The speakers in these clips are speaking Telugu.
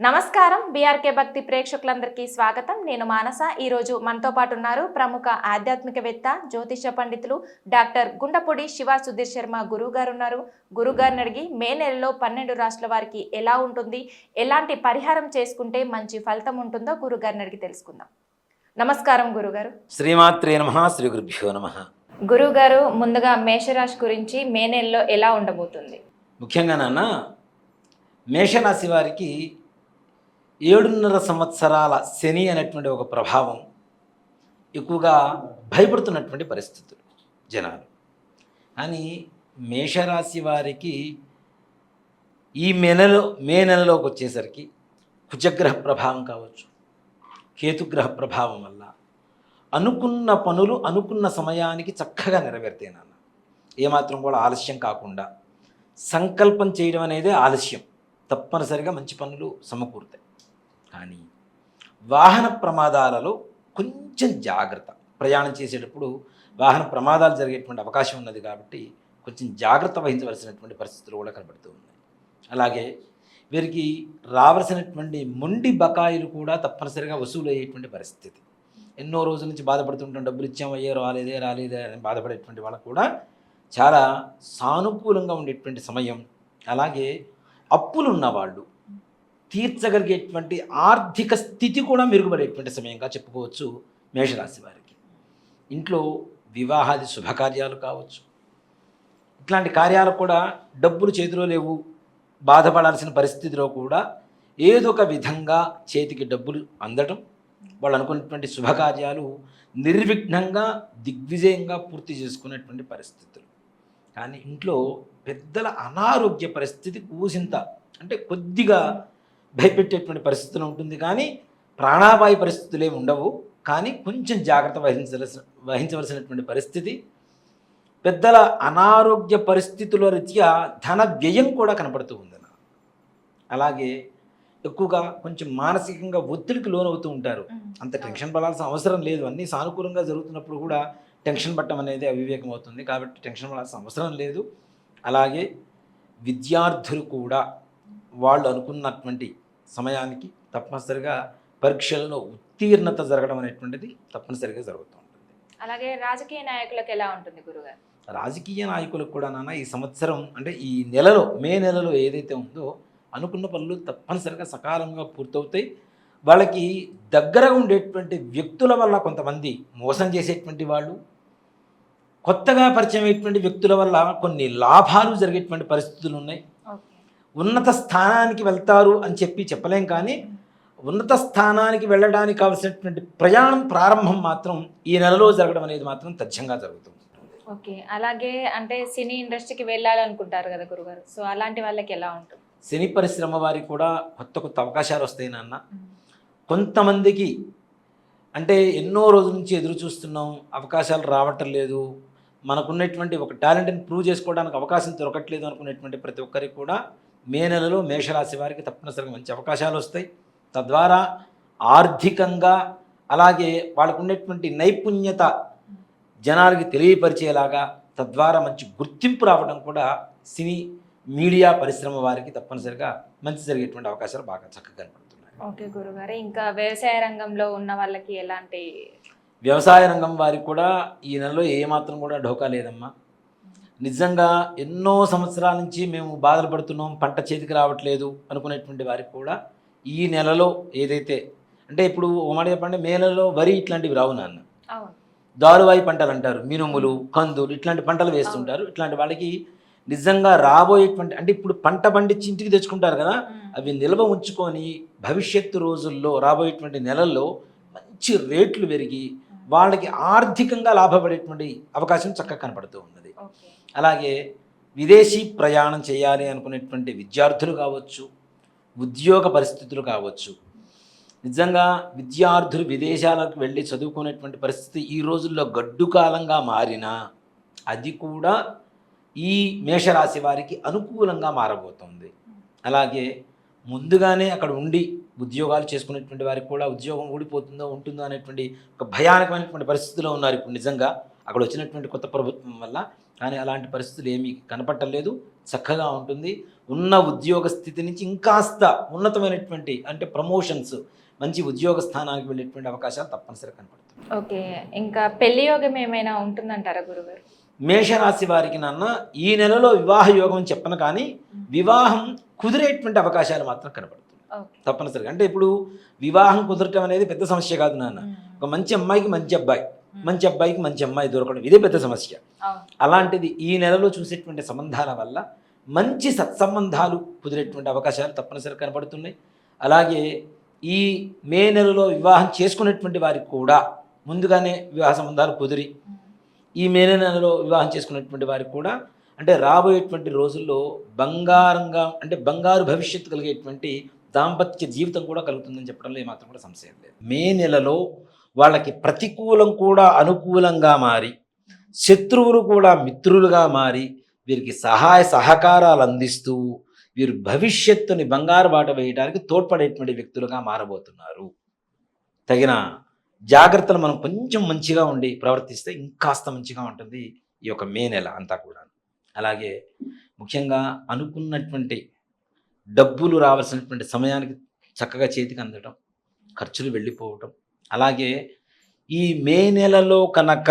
నమస్కారం. బీఆర్కే భక్తి ప్రేక్షకులందరికీ స్వాగతం. నేను మానస. ఈరోజు మనతో పాటు ఉన్నారు ప్రముఖ ఆధ్యాత్మికవేత్త జ్యోతిష పండితులు డాక్టర్ గుండపొడి శివ సుధీర్ శర్మ గురువు గారు ఉన్నారు. గురుగారిని అడిగి మే నెలలో పన్నెండు రాష్ట్రాల వారికి ఎలా ఉంటుంది ఎలాంటి పరిహారం చేసుకుంటే మంచి ఫలితం ఉంటుందో గురుగారిని అడిగి తెలుసుకుందాం. నమస్కారం గురుగారు శ్రీమాత్రే నమ. శ్రీ గురుభ్యో నమ. గురుగారు ముందుగా మేషరాశి గురించి మే నెలలో ఎలా ఉండబోతుంది? ముఖ్యంగా నాన్న మేషరాశి వారికి ఏడున్నర సంవత్సరాల శని అనేటువంటి ఒక ప్రభావం ఎక్కువగా భయపడుతున్నటువంటి పరిస్థితులు జనాలు. కానీ మేషరాశి వారికి ఈ మే నెలలో మే నెలలోకి వచ్చేసరికి కుజగ్రహ ప్రభావం కావచ్చు కేతుగ్రహ ప్రభావం వల్ల అనుకున్న పనులు అనుకున్న సమయానికి చక్కగా నెరవేరుతాయి నాన్న. ఏమాత్రం కూడా ఆలస్యం కాకుండా సంకల్పం చేయడం అనేది ఆలస్యం. తప్పనిసరిగా మంచి పనులు సమకూరుతాయి. కానీ వాహన ప్రమాదాలలో కొంచెం జాగ్రత్త. ప్రయాణం చేసేటప్పుడు వాహన ప్రమాదాలు జరిగేటువంటి అవకాశం ఉన్నది కాబట్టి కొంచెం జాగ్రత్త వహించవలసినటువంటి పరిస్థితులు కూడా కనబడుతూ ఉన్నాయి. అలాగే వీరికి రావలసినటువంటి మొండి బకాయిలు కూడా తప్పనిసరిగా వసూలు అయ్యేటువంటి పరిస్థితి. ఎన్నో రోజుల నుంచి బాధపడుతుంటాం డబ్బులు ఇచ్చాము అయ్యే రాలేదే రాలేదే అని బాధపడేటువంటి వాళ్ళకు కూడా చాలా సానుకూలంగా ఉండేటువంటి సమయం. అలాగే అప్పులు ఉన్నవాళ్ళు తీర్చగలిగేటువంటి ఆర్థిక స్థితి కూడా మెరుగుపడేటువంటి సమయంగా చెప్పుకోవచ్చు మేషరాశి వారికి. ఇంట్లో వివాహాది శుభకార్యాలు కావచ్చు. ఇట్లాంటి కార్యాలు కూడా డబ్బులు చేతిలో లేవు బాధపడాల్సిన పరిస్థితిలో కూడా ఏదో ఒక విధంగా చేతికి డబ్బులు అందడం వాళ్ళు అనుకున్నటువంటి శుభకార్యాలు నిర్విఘ్నంగా దిగ్విజయంగా పూర్తి చేసుకునేటువంటి పరిస్థితులు. కానీ ఇంట్లో పెద్దల అనారోగ్య పరిస్థితి కూసింత అంటే కొద్దిగా భయపెట్టేటువంటి పరిస్థితులు ఉంటుంది కానీ ప్రాణాపాయ పరిస్థితులు ఉండవు. కానీ కొంచెం జాగ్రత్త వహించవలసిన వహించవలసినటువంటి పరిస్థితి పెద్దల అనారోగ్య పరిస్థితుల రీత్యా ధన వ్యయం కూడా కనపడుతూ ఉంది. అలాగే ఎక్కువగా కొంచెం మానసికంగా ఒత్తిడికి లోనవుతూ ఉంటారు. అంత టెన్షన్ పడాల్సిన అవసరం లేదు. అన్నీ సానుకూలంగా జరుగుతున్నప్పుడు కూడా టెన్షన్ పట్టడం అనేది అవివేకం అవుతుంది. కాబట్టి టెన్షన్ పడాల్సిన అవసరం లేదు. అలాగే విద్యార్థులు కూడా వాళ్ళు అనుకున్నటువంటి సమయానికి తప్పనిసరిగా పరీక్షల్లో ఉత్తీర్ణత జరగడం అనేటువంటిది తప్పనిసరిగా జరుగుతూ ఉంటుంది. అలాగే రాజకీయ నాయకులకు ఎలా ఉంటుంది గురుగారు? రాజకీయ నాయకులకు కూడా నాన్న ఈ సంవత్సరం అంటే ఈ నెలలో మే నెలలో ఏదైతే ఉందో అనుకున్న పనులు తప్పనిసరిగా సకాలంగా పూర్తవుతాయి. వాళ్ళకి దగ్గరగా ఉండేటువంటి వ్యక్తుల వల్ల కొంతమంది మోసం చేసేటువంటి వాళ్ళు కొత్తగా పరిచయం అయ్యేటువంటి వ్యక్తుల వల్ల కొన్ని లాభాలు జరిగేటువంటి పరిస్థితులు ఉన్నాయి. ఉన్నత స్థానానికి వెళ్తారు అని చెప్పి చెప్పలేం కానీ ఉన్నత స్థానానికి వెళ్ళడానికి కావలసినటువంటి ప్రయాణం ప్రారంభం మాత్రం ఈ నెలలో జరగడం అనేది మాత్రం తథ్యంగా జరుగుతుంది. ఓకే. అలాగే అంటే సినీ ఇండస్ట్రీకి వెళ్ళాలనుకుంటారు కదా గురుగారు. సో అలాంటి వాళ్ళకి ఎలా ఉంటుంది? సినీ పరిశ్రమ వారికి కూడా కొత్త కొత్త అవకాశాలు వస్తాయి నాన్న. కొంతమందికి అంటే ఎన్నో రోజుల నుంచి ఎదురు చూస్తున్నాం అవకాశాలు రావటం లేదు. మనకున్నటువంటి ఒక టాలెంట్ని ప్రూవ్ చేసుకోవడానికి అవకాశం దొరకట్లేదు అనుకునేటువంటి ప్రతి ఒక్కరికి కూడా మే నెలలో మేషరాశి వారికి తప్పనిసరిగా మంచి అవకాశాలు వస్తాయి. తద్వారా ఆర్థికంగా అలాగే వాళ్ళకు ఉన్నటువంటి నైపుణ్యత జనాలకి తెలియపరిచేలాగా తద్వారా మంచి గుర్తింపు రావడం కూడా సినీ మీడియా పరిశ్రమ వారికి తప్పనిసరిగా మంచి జరిగేటువంటి అవకాశాలు బాగా చక్కగా కనపడుతున్నాయి. ఓకే గురుగారు ఇంకా వ్యవసాయ రంగంలో ఉన్న వాళ్ళకి ఎలాంటి వ్యవసాయ రంగం వారికి కూడా ఈ నెలలో ఏమాత్రం కూడా ఢోకా లేదమ్మా. నిజంగా ఎన్నో సంవత్సరాల నుంచి మేము బాధలు పడుతున్నాం పంట చేతికి రావట్లేదు అనుకునేటువంటి వారికి కూడా ఈ నెలలో ఏదైతే అంటే ఇప్పుడు మాట చెప్పండి మే నెలలో వరి ఇట్లాంటివి రావు నాన్న. దారువాయి పంటలు అంటారు మినుములు కందులు ఇట్లాంటి పంటలు వేస్తుంటారు. ఇట్లాంటి వాళ్ళకి నిజంగా రాబోయేటువంటి అంటే ఇప్పుడు పంట పండించి ఇంటికి తెచ్చుకుంటారు కదా అవి నిల్వ ఉంచుకొని భవిష్యత్తు రోజుల్లో రాబోయేటువంటి నెలల్లో మంచి రేట్లు పెరిగి వాళ్ళకి ఆర్థికంగా లాభపడేటువంటి అవకాశం చక్కగా కనపడుతూ ఉన్నది. అలాగే విదేశీ ప్రయాణం చేయాలి అనుకునేటువంటి విద్యార్థులు కావచ్చు ఉద్యోగ పరిస్థితులు కావచ్చు. నిజంగా విద్యార్థులు విదేశాలకు వెళ్ళి చదువుకునేటువంటి పరిస్థితి ఈ రోజుల్లో గడ్డు కాలంగా మారినా అది కూడా ఈ మేషరాశి వారికి అనుకూలంగా మారబోతోంది. అలాగే ముందుగానే అక్కడ ఉండి ఉద్యోగాలు చేసుకునేటువంటి వారికి కూడా ఉద్యోగం ఊడిపోతుందో ఉంటుందో అనేటువంటి ఒక భయానకమైనటువంటి పరిస్థితిలో ఉన్నారు. ఇప్పుడు నిజంగా అక్కడ వచ్చినటువంటి కొత్త ప్రభుత్వం వల్ల కానీ అలాంటి పరిస్థితులు ఏమీ కనపట్టలేదు చక్కగా ఉంటుంది. ఉన్న ఉద్యోగ స్థితి నుంచి ఇంకాస్త ఉన్నతమైనటువంటి అంటే ప్రమోషన్స్ మంచి ఉద్యోగ స్థానానికి వెళ్ళేటువంటి అవకాశాలు తప్పనిసరిగా కనపడుతుంది ఓకే. ఇంకా పెళ్ళి యోగం ఏమైనా ఉంటుందంటారా గురుగారు? మేషరాశి వారికి నాన్న ఈ నెలలో వివాహ యోగం చెప్పను కానీ వివాహం కుదిరేటువంటి అవకాశాలు మాత్రం కనపడుతుంది తప్పనిసరిగా. అంటే ఇప్పుడు వివాహం కుదరటం అనేది పెద్ద సమస్య కాదు నాన్న. ఒక మంచి అమ్మాయికి మంచి అబ్బాయి. మంచి అబ్బాయికి మంచి అమ్మాయి దొరకడం ఇదే పెద్ద సమస్య. అలాంటిది ఈ నెలలో చూసేటువంటి సంబంధాల వల్ల మంచి సత్సంబంధాలు కుదిరేటువంటి అవకాశాలు తప్పనిసరిగా కనపడుతున్నాయి అలాగే ఈ మే నెలలో వివాహం చేసుకునేటువంటి వారికి కూడా ముందుగానే వివాహ సంబంధాలు కుదిరి ఈ మే నెలలో వివాహం చేసుకున్నటువంటి వారికి కూడా అంటే రాబోయేటువంటి రోజుల్లో బంగారంగా అంటే బంగారు భవిష్యత్తు కలిగేటువంటి దాంపత్య జీవితం కూడా కలుగుతుందని చెప్పడంలో ఏమాత్రం కూడా సంశయం లేదు. మే నెలలో వాళ్ళకి ప్రతికూలం కూడా అనుకూలంగా మారి శత్రువులు కూడా మిత్రులుగా మారి వీరికి సహాయ సహకారాలు అందిస్తూ వీరు భవిష్యత్తుని బంగారు బాట వేయడానికి తోడ్పడేటువంటి వ్యక్తులుగా మారబోతున్నారు. తగిన జాగ్రత్తలు మనం కొంచెం మంచిగా ఉండి ప్రవర్తిస్తే ఇంకాస్త మంచిగా ఉంటుంది ఈ యొక్క మే నెల అంతా కూడా అలాగే ముఖ్యంగా అనుకున్నటువంటి డబ్బులు రావాల్సినటువంటి సమయానికి చక్కగా చేతికి అందటం ఖర్చులు వెళ్ళిపోవటం అలాగే ఈ మే నెలలో కనుక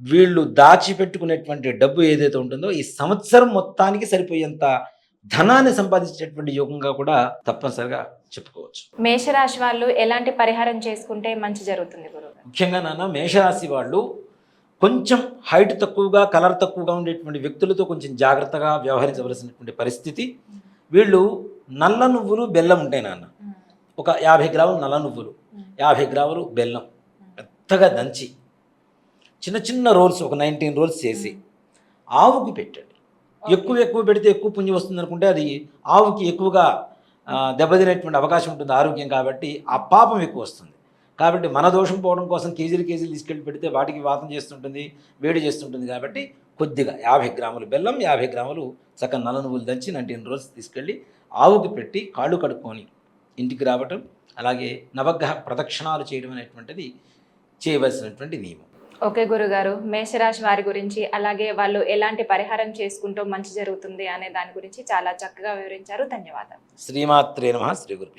వీళ్ళు దాచిపెట్టుకునేటువంటి డబ్బు ఏదైతే ఉంటుందో ఈ సంవత్సరం మొత్తానికి సరిపోయేంత ధనాన్ని సంపాదించేటువంటి యోగంగా కూడా తప్పనిసరిగా చెప్పుకోవచ్చు. మేషరాశి వాళ్ళు ఎలాంటి పరిహారం చేసుకుంటే మంచి జరుగుతుంది ముఖ్యంగా నాన్న మేషరాశి వాళ్ళు కొంచెం హైట్ తక్కువగా కలర్ తక్కువగా ఉండేటువంటి వ్యక్తులతో కొంచెం జాగ్రత్తగా వ్యవహరించవలసినటువంటి పరిస్థితి. వీళ్ళు నల్ల నువ్వులు బెల్లం ఉంటాయి నాన్న. ఒక యాభై గ్రాములు నల్ల నువ్వులు. యాభై గ్రాములు బెల్లం. మెత్తగా దంచి చిన్న చిన్న రోల్స్ ఒక నైన్టీన్ రోల్స్ చేసి ఆవుకి పెట్టండి. ఎక్కువ ఎక్కువ పెడితే ఎక్కువ పుణ్యం వస్తుంది అనుకుంటే అది ఆవుకి ఎక్కువగా దెబ్బతినేటువంటి అవకాశం ఉంటుంది ఆరోగ్యం కాబట్టి ఆ పాపం ఎక్కువ వస్తుంది. కాబట్టి మన దోషం పోవడం కోసం కేజీలు కేజీలు తీసుకెళ్ళి పెడితే వాటికి వాతం చేస్తుంటుంది వేడి చేస్తుంటుంది కాబట్టి కొద్దిగా యాభై గ్రాములు బెల్లం యాభై గ్రాములు చక్కగా నల్ల నువ్వులు దంచి నైన్టీన్ రోజు తీసుకెళ్ళి ఆవుకి పెట్టి కాళ్ళు కడుక్కొని ఇంటికి రావటం అలాగే నవగ్రహ ప్రదక్షిణాలు చేయడం అనేటువంటిది చేయవలసినటువంటి నియమం. ఓకే గురుగారు మేషరాశి వారి గురించి అలాగే వాళ్ళు ఎలాంటి పరిహారం చేసుకుంటూ మంచి జరుగుతుంది అనే దాని గురించి చాలా చక్కగా వివరించారు. ధన్యవాదాలు. శ్రీమాత్రే నమ శ్రీ గురు